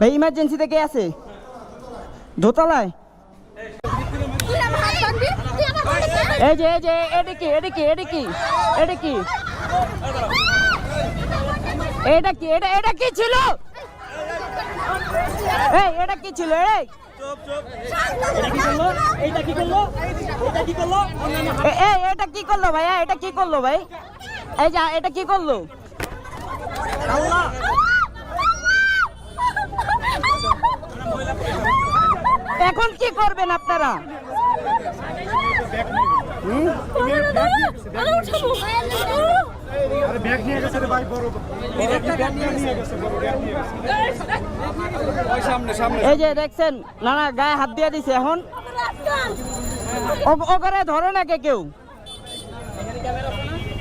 ভাই ইমার্জেন্সিতে কে আছে? দোতলায়? এই যে এই যে এটা কি এটা কি এটা কি এটা কি? এটা কি এটা এটা কি ছিল? এই এটা কি ছিল এই? এইটা কি করল? এটা কি করল? এটা কি করল ভাইয়া এটা কি করল ভাই? এই যে এটা কি করল? এখন কি করবেন আপনারা? এই যে দেখছেন না না গায়ে হাত দিয়ে দিছে এখন। ও- ও করে ধরে না কে কেউ?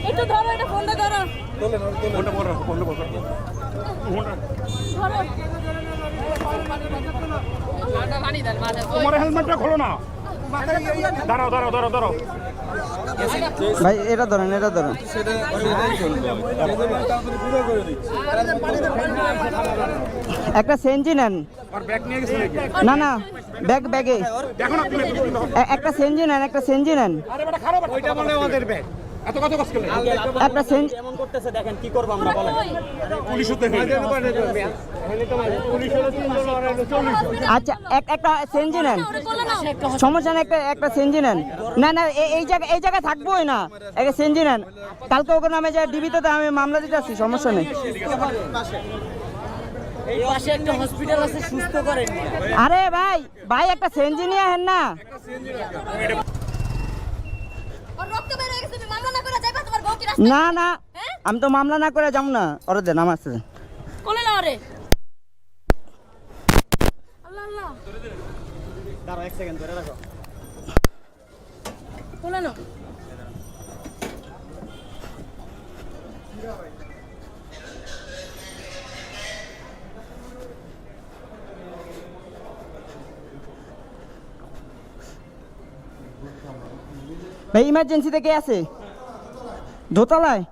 একটু ধরো এটা ফোনটা ধরো ধরো। তোমার হেলমেটটা খোলো না। দাঁড়াও দাঁড়াও দাঁড়াও দাঁড়াও। ভাই এটা ধরেন এটা ধরেন। একটা সেঞ্জি নেন। আর ব্যাগ নিয়ে গেছে নাকি না না ব্যাগ ব্যাগে। একটা সেঞ্জি নেন একটা সেঞ্জি নেন। আরে বেটা খারাপ ওইটা বলে আমাদের ব্যাগ। এত কত কষ্ট করলে একটা সেঞ্জি এমন করতেছে দেখেন কি করব আমরা বলেন। পুলিশ হতে আচ্ছা এক- একটা সেঞ্জি নেন। সমস্যা নেই একটা একটা সেঞ্জি নেন। না না এই জায়গা এই জায়গায় থাকবোই না। একটা সেঞ্জি নেন। কালকে ওকে নামে ডিবিতে তো আমি মামলা দিতে আসছি সমস্যা নেই। এই পাশে একটা হসপিটাল আছে সুস্থ করেন। আরে ভাই ভাই একটা সেঞ্জি নিয়ে হেন না। না করে যাইবা তোমার বউ কি রাস্তা না না হ্যাঁ? আমি তো মামলা না করে যাব না। ওরে দেন আমার সাথে। দাঁড়াও এক সেকেন্ড ধরে রাখো। ভাই ইমার্জেন্সি থেকে আছে? দোতলায়?